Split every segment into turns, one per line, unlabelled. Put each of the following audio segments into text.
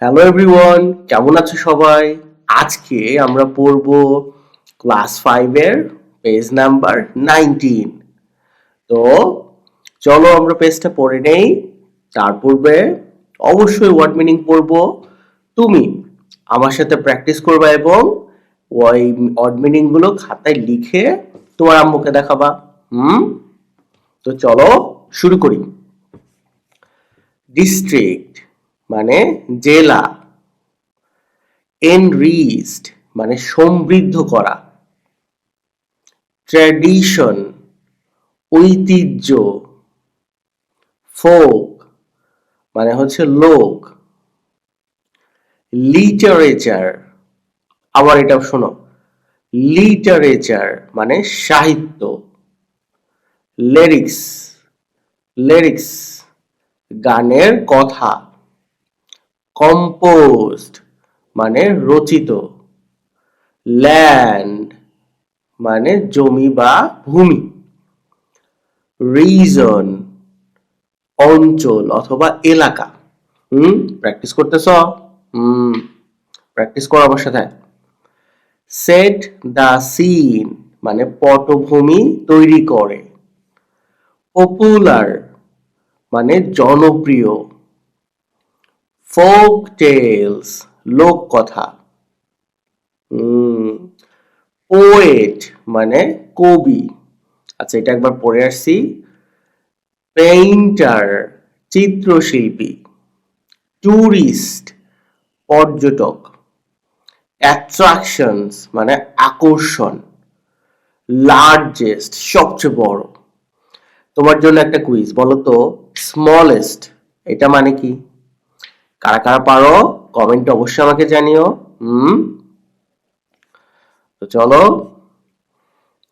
Hello everyone কেমন আছো সবাই? আজকে আমরা পড়ব ক্লাস ফাইভের পেজ নাম্বার নাইনটিন তো চলো আমরা পেজটা পড়ে নেই, তার পূর্বে অবশ্যই ওয়ার্ড মিনিং পড়ব। তুমি আমার সাথে প্র্যাকটিস করবা এবং ওই ওয়ার্ড মিনিংগুলো খাতায় লিখে তোমার আম্মুকে দেখাবা। হুম? তো চলো শুরু করি। ডিস্ট্রিক্ট মানে জেলা। এনরিচড মানে সমৃদ্ধ করা। ট্র্যাডিশন ঐতিহ্য। ফোক মানে হচ্ছে লোক। লিটারেচার আবার এটা শোনো। লিটারেচার মানে সাহিত্য। লিরিক্স লিরিক্স গানের কথা। কম্পোস্ট মানে রচিত। ল্যান্ড মানে জমি বা ভূমি। রিজন অঞ্চল অথবা এলাকা। হুম প্র্যাকটিস করতেছ? হুম প্র্যাকটিস করো আমার সাথে। সেট দ্য সিন মানে পটভূমি তৈরি করে। পপুলার মানে জনপ্রিয়। ফোক টেলস লোককথা পোয়েট মানে কবি। আচ্ছা এটা একবার পড়ে আসছি। পেইন্টার, চিত্রশিল্পী ট্যুরিস্ট পর্যটক, অ্যাট্রাকশনস মানে আকর্ষণ, লার্জেস্ট, সবচেয়ে বড়। তোমার জন্য একটা কুইজ, বলো তো, স্মলেস্ট, এটা মানে কি? কারা কারা পারো কমেন্ট অবশ্যই আমাকে জানিও। হুম? তো চলো,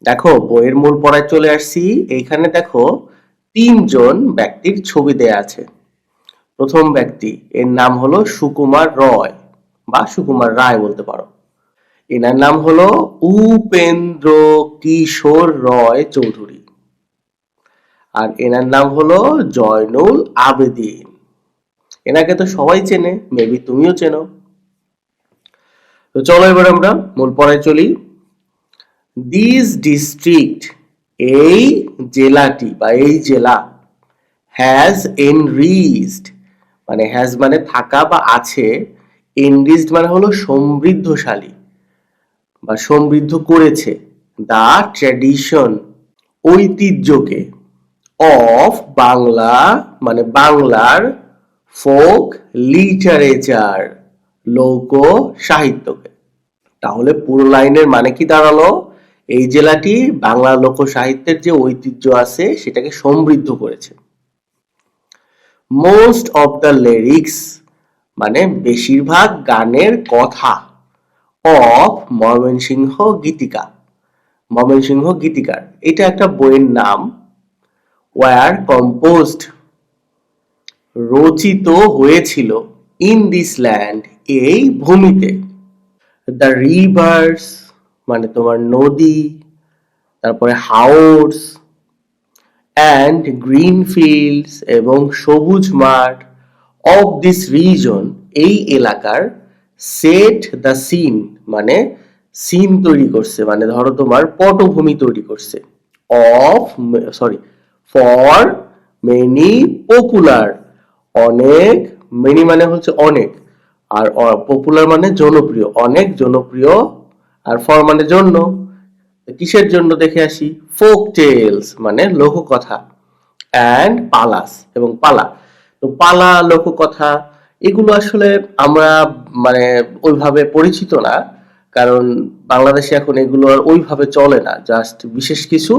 দেখো, বইয়ের মূল পড়ায় চলে আসছি। এইখানে দেখো, তিনজন ব্যক্তির ছবি দেয়া আছে। প্রথম ব্যক্তি, এর নাম হলো সুকুমার রয়, বা সুকুমার রায় বলতে পারো। এনার নাম হলো উপেন্দ্র কিশোর রয় চৌধুরী। আর এনার নাম হলো জয়নুল আবেদিন। এনাকে তো সবাই চেনে মেবি তুমিও চেনো। তো চলো এবার আমরা মূল পড়ায় চলি। দিস ডিস্ট্রিক্ট এই জেলাটি বা এই জেলা হ্যাজ এনরিচড মানে হ্যাজ মানে থাকা বা আছে এনরিচড মানে হলো সমৃদ্ধশালী বা সমৃদ্ধ করেছে দা ট্র্যাডিশন ঐতিহ্যকে অফ বাংলা মানে বাংলার ফোক, লিটারেচার, লোক সাহিত্যকে। তাহলে পুরো লাইনের মানে কি দাঁড়াল? এই জেলাটি বাংলা লোক সাহিত্যের যে ঐতিহ্য আছে, সেটাকে সমৃদ্ধ করেছে। মোস্ট অফ দ্য লিরিক্স মানে বেশিরভাগ গানের কথা অফ ময়মনসিংহ গীতিকা। ময়মনসিংহ গীতিকার। এটা একটা বইয়ের নাম। ওয়ার কম্পোজড রচিত হয়েছিল ইন দিস ল্যান্ড এই ভূমিতে। দ্য রিভার্স মানে তোমার নদী, তারপরে হাউস অ্যান্ড গ্রিন ফিল্ডস এবং সবুজ মাঠ অফ দিস রিজন এই এলাকার সেট দ্য সিন মানে সিন তৈরি করছে মানে ধরো তোমার পটভূমি তৈরি করছে। Of sorry for many popular অনেক মেনি মানে হচ্ছে অনেক। আর পপুলার মানে জনপ্রিয়। অনেক জনপ্রিয়। আর ফর মানে জন্য। কিসের জন্য দেখে আসি? ফোক টেলস মানে লোককথা। অ্যান্ড পালাস এবং পালা তো পালা লোককথা, এগুলো আসলে আমরা মানে ওইভাবে পরিচিত না। কারণ বাংলাদেশে এখন এগুলো আর ওইভাবে চলে না। জাস্ট বিশেষ কিছু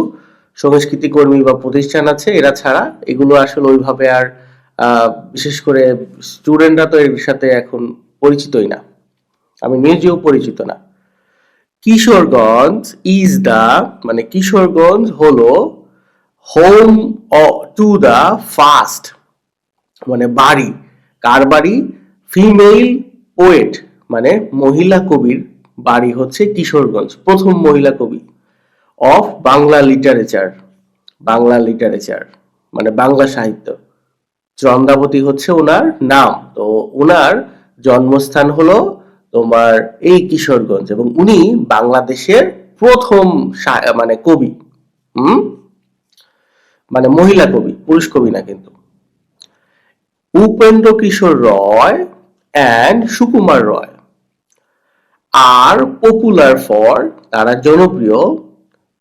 সংস্কৃতি কর্মী বা প্রতিষ্ঠান আছে, এরা ছাড়া এগুলো আসলে ওইভাবে আর বিশেষ করে স্টুডেন্টরা তো এর সাথে এখন পরিচিতই না। আমি নিজেও পরিচিত না। কিশোরগঞ্জ ইজ দা মানে কিশোরগঞ্জ হলো হোম টু দা ফাস্ট মানে বাড়ি। কার বাড়ি? ফিমেল পোয়েট মানে মহিলা কবির বাড়ি হচ্ছে কিশোরগঞ্জ, প্রথম মহিলা কবি of Bangla literature Bangla literature মানে বাংলা সাহিত্য। চন্দ্রাবতী হচ্ছে ওনার নাম। তো ওনার জন্মস্থান হলো তোমার এই কিশোরগঞ্জ এবং উনি বাংলাদেশের প্রথম মানে কবি। হুম? মানে মহিলা কবি, পুরুষ কবি না কিন্তু। Upendra Kishore Roy and Sukumar Roy are popular for তারা জনপ্রিয়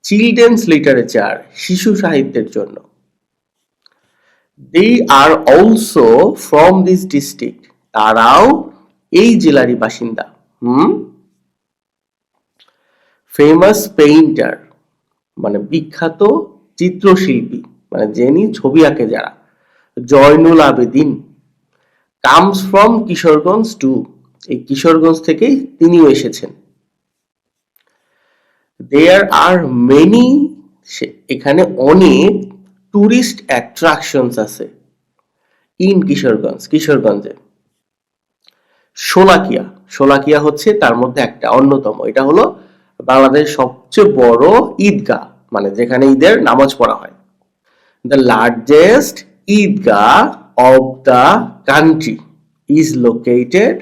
চিলড্রেন্স লিটারেচার শিশু সাহিত্যের জন্য। They are also from this district তারাও এই জেলারই বাসিন্দা। হুম? ফেমাস পেইন্টার মানে বিখ্যাত চিত্রশিল্পী মানে যিনি ছবি আঁকে যারা। Zainul Abedin comes from Kishoreganj too এই কিশোরগঞ্জ থেকেই তিনিও এসেছেন। দেয়ার আর মেনি এখানে অনেক টুরিস্ট অ্যাট্রাকশনস আছে। ইন কিশোরগঞ্জ কিশোরগঞ্জে শোলাকিয়া শোলাকিয়া হচ্ছে তার মধ্যে একটা, অন্যতম। এটা হলো বাংলাদেশের সবচেয়ে বড় ঈদগাহ মানে যেখানে ঈদের নামাজ পড়া হয়। The largest Eidgah of the country is located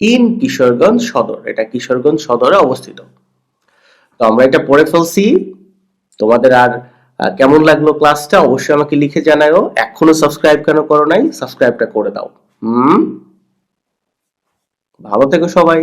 in Kishoreganj Sadar. এটা কিশোরগঞ্জ সদরে অবস্থিত। তো আমরা এটা পড়ে ফেলছি। তোমাদের আর কেমন লাগল ক্লাসটা অবশ্যই আমাকে লিখে জানাও এখনও সাবস্ক্রাইব কেন করো নাই? সাবস্ক্রাইবটা করে দাও। হুম? ভালো থেকো সবাই।